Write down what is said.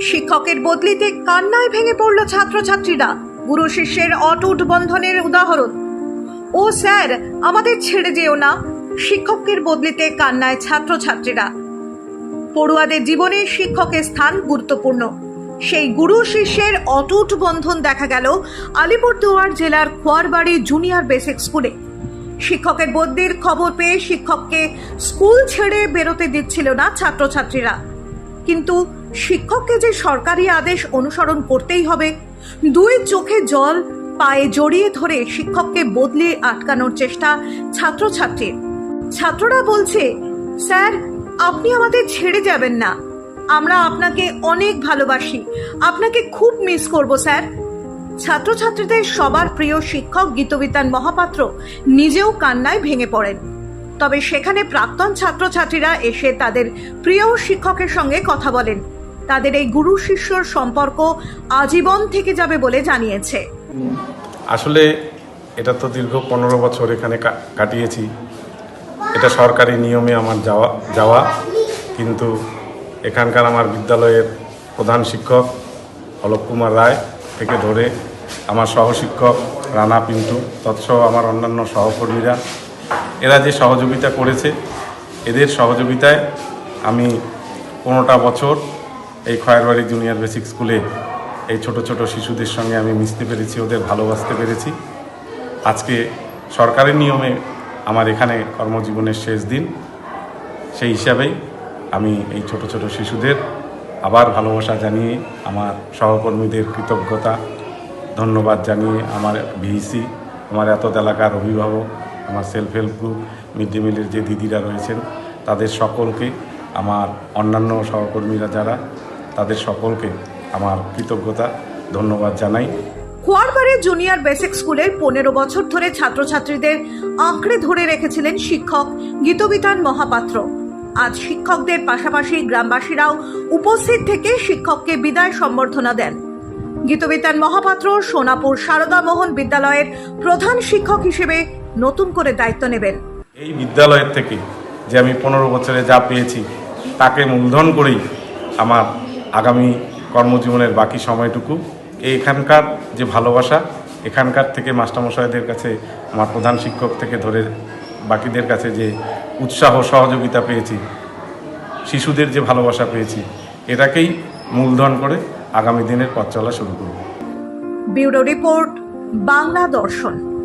শিক্ষকের বদলিতে কান্নায় ভেঙে পড়ল ছাত্রছাত্রীরা। গুরু শিষ্যের অটুট বন্ধনের উদাহরণ। ও স্যার, আমাদের ছেড়ে যেও না। শিক্ষকের বদলিতে কান্নায় ছাত্রছাত্রীরা। পড়ুয়াদের জীবনে শিক্ষকের স্থান গুরুত্বপূর্ণ। সেই গুরু শিষ্যের অটুট বন্ধন দেখা গেল আলিপুরদুয়ার জেলার খোয়ারবাড়ি জুনিয়র বেসিক স্কুলে। শিক্ষকের বদলির খবর পেয়ে শিক্ষককে স্কুল ছেড়ে বেরোতে দিচ্ছিল না ছাত্রছাত্রীরা। কিন্তু শিক্ষককে যে সরকারি আদেশ অনুসরণ করতেই হবে, দুই চোখে জল, পায়ে জড়িয়ে ধরে শিক্ষককে বদলে আটকানোর চেষ্টা ছাত্রছাত্রীর। ছাত্ররা বলছে, স্যার, আপনি আমাদের ছেড়ে যাবেন না। আমরা আপনাকে অনেক ভালোবাসি। আপনাকে খুব মিস করব, স্যার। ছাত্রছাত্রীদের সবার প্রিয় শিক্ষক গীতবিতান মহাপাত্র নিজেও কান্নায় ভেঙে পড়েন। তবে সেখানে প্রাক্তন ছাত্রছাত্রীরা এসে তাদের প্রিয় শিক্ষকের সঙ্গে কথা বলেন। তাদের এই গুরু শিষ্যর সম্পর্ক আজীবন থেকে যাবে বলে জানিয়েছে। আসলে এটা তো দীর্ঘ পনেরো বছর এখানে কাটিয়েছি। এটা সরকারি নিয়মে আমার যাওয়া যাওয়া। কিন্তু এখানকার আমার বিদ্যালয়ের প্রধান শিক্ষক অলোক কুমার রায় থেকে ধরে আমার সহশিক্ষক রানা পিন্টু, তৎসহ আমার অন্যান্য সহকর্মীরা, এরা যে সহযোগিতা করেছে, এদের সহযোগিতায় আমি পনেরোটা বছর এই খয়েরবাড়ি জুনিয়র বেসিক স্কুলে এই ছোট ছোট শিশুদের সঙ্গে আমি মিশতে পেরেছি, ওদের ভালোবাসতে পেরেছি। আজকে সরকারের নিয়মে আমার এখানে কর্মজীবনের শেষ দিন। সেই হিসাবেই আমি এই ছোট ছোট শিশুদের আবার ভালোবাসা জানিয়ে, আমার সহকর্মীদের কৃতজ্ঞতা, ধন্যবাদ জানিয়ে আমার ভিসি আমার এত এলাকার অভিভাবক, আমার self help group mid day মিলের যে দিদিরা রয়েছেন, তাদের সকলকে, আমার অন্যান্য সহকর্মীরা যারা তাদের সকলকে আমার কৃতজ্ঞতা ধন্যবাদ জানাই। খোয়ারবাড়ি জুনিয়র বেসিক স্কুলের পনেরো বছর ধরে ছাত্রছাত্রীদের আঁকড়ে ধরে রেখেছিলেন শিক্ষক গীতবিতান মহাপাত্র। আজ শিক্ষকদের পাশাপাশি গ্রামবাসীরাও উপস্থিত থেকে শিক্ষককে বিদায় সম্বর্ধনা দেন। গীতবিতান মহাপাত্র সোনাপুর সারদা মোহন বিদ্যালয়ের প্রধান শিক্ষক হিসেবে নতুন করে দায়িত্ব নেবেন। এই বিদ্যালয়ের থেকে যে আমি পনেরো বছরে যা পেয়েছি তাকে মূলধন করেই আমার আগামী কর্মজীবনের বাকি সময়টুকু। এখানকার যে ভালোবাসা, এখানকার থেকে মাস্টারমশাইদের কাছে, আমার প্রধান শিক্ষক থেকে ধরে বাকিদের কাছে যে উৎসাহ, সহযোগিতা পেয়েছি, শিশুদের যে ভালোবাসা পেয়েছি, এটাকেই মূলধন করে আগামী দিনের পথ চলা শুরু করব। ব্যুরো রিপোর্ট, বাংলা দর্শন।